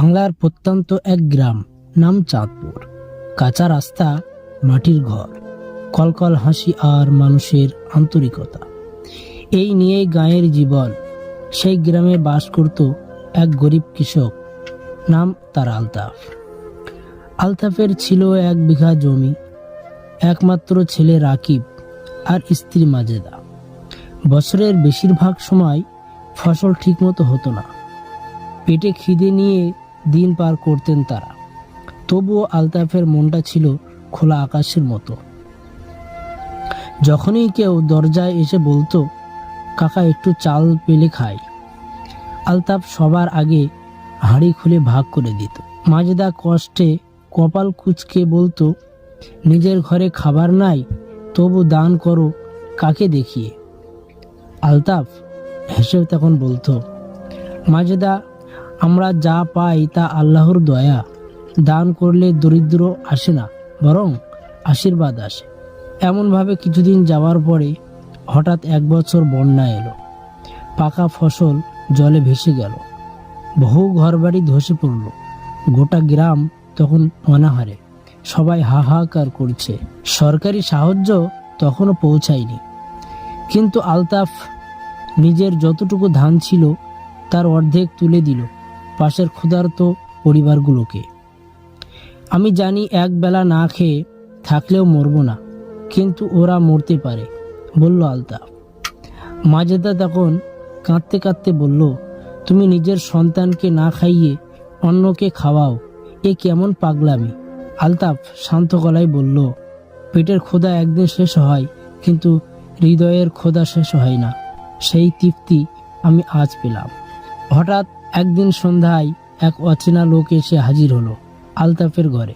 বাংলার প্রত্যন্ত এক গ্রাম, নাম চাঁদপুর। কাঁচা রাস্তা, মাটির ঘর। কলকল হাসি আর মানুষের আন্তরিকতা। এই নিয়েই গাঁয়ের জীবন। সেই গ্রামে বাস করত এক গরিব কৃষক, নাম তার আলতাফ। আলতাফের ছিল এক বিঘা জমি, একমাত্র ছেলে রাকিব আর স্ত্রী মাজেদা। বছরের বেশিরভাগ সময় ফসল ঠিকমতো হতো না। পেটে খিদে নিয়ে দিন পার করতেন তারা। তবুও আলতাফের মনটা ছিল খোলা আকাশের মতো। যখনই কেউ দরজায় এসে বলতো, কাকা, একটু চাল পেলে খাই। আলতাফ সবার আগে হাঁড়ি খুলে ভাগ করে দিত। মাজেদা কষ্টে কপাল কুচকে বলতো, নিজের ঘরে খাবার নাই, তবু দান করো, কাকে দেখিয়ে? আলতাফ হেসেও তখন বলতো, মাজেদা আমরা যা পাই তা আল্লাহর দয়া। দান করলে দরিদ্র আসে না, বরং আশীর্বাদ আসে। এমনভাবে কিছুদিন যাওয়ার পরে হঠাৎ এক বছর বন্যা এলো। পাকা ফসল জলে ভেসে গেল। বহু ঘরবাড়ি ধসে পড়ল। গোটা গ্রাম তখন অনাহারে। সবাই হাহাকার করছে। সরকারি সাহায্য তখনও পৌঁছায়নি। কিন্তু আলতাফ নিজের যতটুকু ধান ছিল তার অর্ধেক তুলে দিল। পাশের ক্ষুধার্ত পরিবারগুলোকে। আমি জানি এক বেলা না খেয়ে থাকলেও মরবো না, কিন্তু ওরা মরতে পারে, বলল আলতাফ মাজেদা তখন কাঁদতে কাঁদতে বলল, তুমি নিজের সন্তানকে না খাইয়ে অন্যকে খাওয়াও, এ কেমন পাগলামি? আলতাফ শান্ত গলায় বলল, পেটের ক্ষুধা একদিন শেষ হয়, কিন্তু হৃদয়ের ক্ষুধা শেষ হয় না। সেই তৃপ্তি আমি আজ পেলাম। হঠাৎ একদিন সন্ধ্যায় এক অচেনা লোক এসে হাজির হলো আলতাফের ঘরে।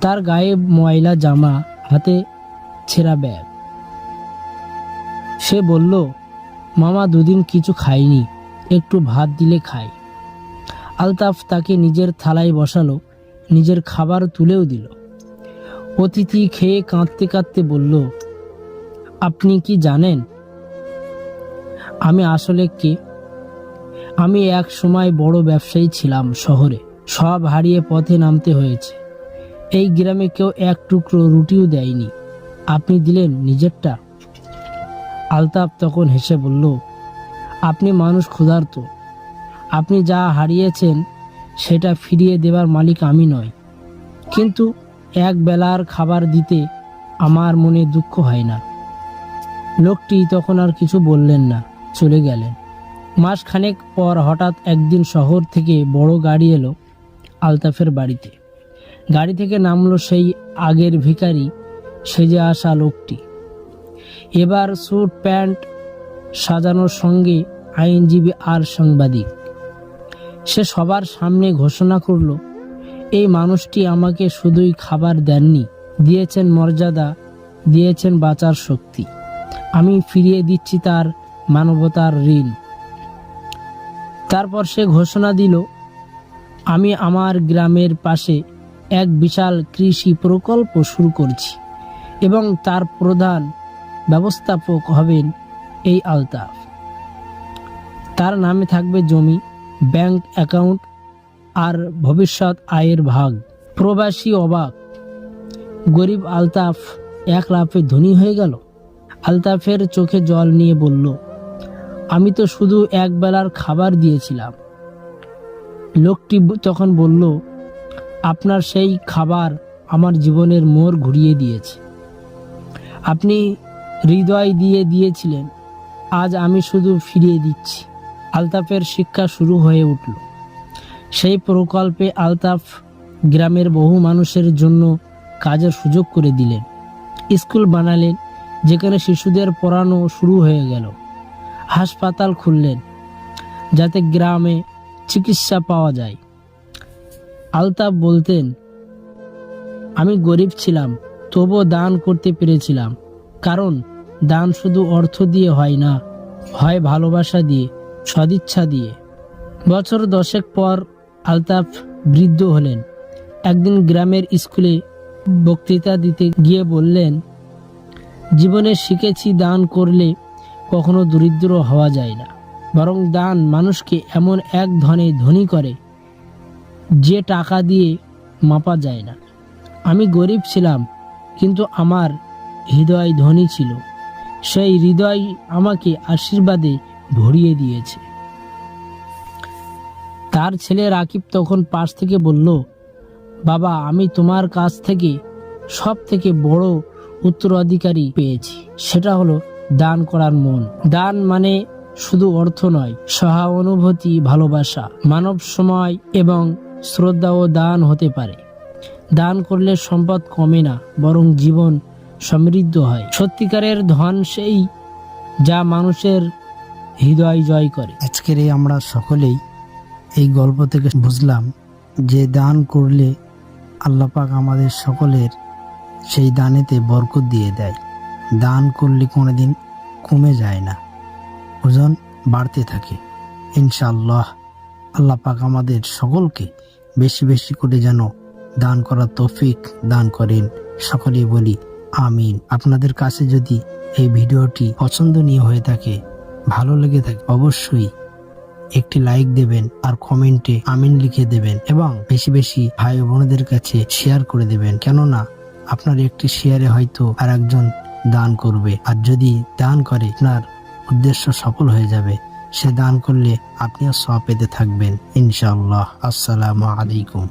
তার গায়ে ময়লা জামা, হাতে ছেঁড়া ব্যাগ। সে বলল, মামা দুদিন কিছু খাইনি, একটু ভাত দিলে খাই। আলতাফ তাকে নিজের থালায় বসালো, নিজের খাবার তুলেও দিল। অতিথি খেয়ে কাঁদতে কাঁদতে বলল, আপনি কি জানেন, আমি আসলে কে? আমি এক সময় বড় ব্যবসায়ী ছিলাম শহরে। সব হারিয়ে পথে নামতে হয়েছে। এই গ্রামে কেউ এক টুকরো রুটিও দেয়নি। আপনি দিলেন নিজেরটা? আলতাফ তখন হেসে বলল, আপনি মানুষ ক্ষুধার্ত। আপনি যা হারিয়েছেন, সেটা ফিরিয়ে দেবার মালিক আমি নয় কিন্তু এক বেলার খাবার দিতে আমার মনে দুঃখ হয় না। লোকটি তখন আর কিছু বললেন না, চলে গেলেন। মাসখানেক পর হঠাৎ একদিন শহর থেকে বড় গাড়ি এলো আলতাফের বাড়িতে। গাড়ি থেকে নামলো সেই আগের ভিখারি, সেজে আসা লোকটি। এবার স্যুট, প্যান্ট সাজানোর সঙ্গে আইনজীবী আর সাংবাদিক। সে সবার সামনে ঘোষণা করল, এই মানুষটি আমাকে শুধুই খাবার দেননি, দিয়েছেন মর্যাদা, দিয়েছেন বাঁচার শক্তি। আমি ফিরিয়ে দিচ্ছি তার মানবতার ঋণ। তারপর সে ঘোষণা দিল, আমি আমার গ্রামের পাশে এক বিশাল কৃষি প্রকল্প শুরু করছি এবং তার প্রধান ব্যবস্থাপক হবেন এই আলতাফ। তার নামে থাকবে জমি, ব্যাংক অ্যাকাউন্ট আর ভবিষ্যৎ আয়ের ভাগ। প্রবাসী অবাক, গরিব আলতাফ এক লাফে ধনী হয়ে গেল। আলতাফের চোখে জল নিয়ে বলল আমি তো শুধু এক বেলার খাবার দিয়েছিলাম। লোকটি তখন বলল, আপনার সেই খাবার আমার জীবনের মোড় ঘুরিয়ে দিয়েছে। আপনি হৃদয় দিয়ে দিয়েছিলেন, আজ আমি শুধু ফিরিয়ে দিচ্ছি। আলতাফের শিক্ষা শুরু হয়ে উঠল। সেই প্রকল্পে আলতাফ গ্রামের বহু মানুষের জন্য কাজের সুযোগ করে দিলেন। স্কুল বানালেন, যেখানে শিশুদের পড়ানো শুরু হয়ে গেল। হাসপাতাল খুললেন, যাতে গ্রামে চিকিৎসা পাওয়া যায়। আলতাফ বলতেন, আমি গরিব ছিলাম, তবুও দান করতে পেরেছিলাম, কারণ দান শুধু অর্থ দিয়ে হয় না, হয় ভালোবাসা দিয়ে, সদিচ্ছা দিয়ে। বছর দশেক পর আলতাফ বৃদ্ধ হলেন। একদিন গ্রামের স্কুলে বক্তৃতা দিতে গিয়ে বললেন, জীবনে শিখেছি দান করলে কখনো দরিদ্র হওয়া যায় না। বরং দান মানুষকে এমন এক ধনে ধনী করে, যে টাকা দিয়ে মাপা যায় না। আমি গরিব ছিলাম, কিন্তু আমার হৃদয় ধনী ছিল। সেই হৃদয় আমাকে আশীর্বাদে ভরিয়ে দিয়েছে। তার ছেলে রাকিব তখন পাশ থেকে বলল, বাবা, আমি তোমার কাছ থেকে সব থেকে বড় উত্তরাধিকারী পেয়েছি। সেটা হলো দান করার মন। দান মানে শুধু অর্থ নয় সহা অনুভূতি ভালোবাসা। মানব সময় এবং শ্রদ্ধা ও দান হতে পারে। দান করলে সম্পদ কমে না, বরং জীবন সমৃদ্ধ হয়। সত্যিকারের ধন সেই যা মানুষের হৃদয় জয় করে। আজকের এই আমরা সকলেই এই গল্প থেকে বুঝলাম যে দান করলে আল্লাপাক আমাদের সকলের সেই দানেতে বরকত দিয়ে দেয়। দান করলে কোনোদিন কমে যায় না। ওজন বাড়তে থাকে। ইনশাআল্লাহ আল্লাহ পাক আমাদের সকলকে বেশি বেশি করে যেন দান করার তৌফিক দান করেন। সকলেই বলি, আমিন। আপনাদের কাছে যদি এই ভিডিওটি পছন্দনীয় হয়ে থাকে, ভালো লেগে থাকে, অবশ্যই একটি লাইক দেবেন আর কমেন্টে আমিন লিখে দেবেন এবং বেশি বেশি ভাই বোনদের কাছে শেয়ার করে দেবেন। কেননা, আপনার একটি শেয়ারে হয়তো আর একজন দান করবে। আর যদি দান করে, আপনার উদ্দেশ্য সফল হয়ে যাবে। সে দান করলে আপনিও সব পেতে থাকবেন, ইনশাআল্লাহ। আসসালামু আলাইকুম।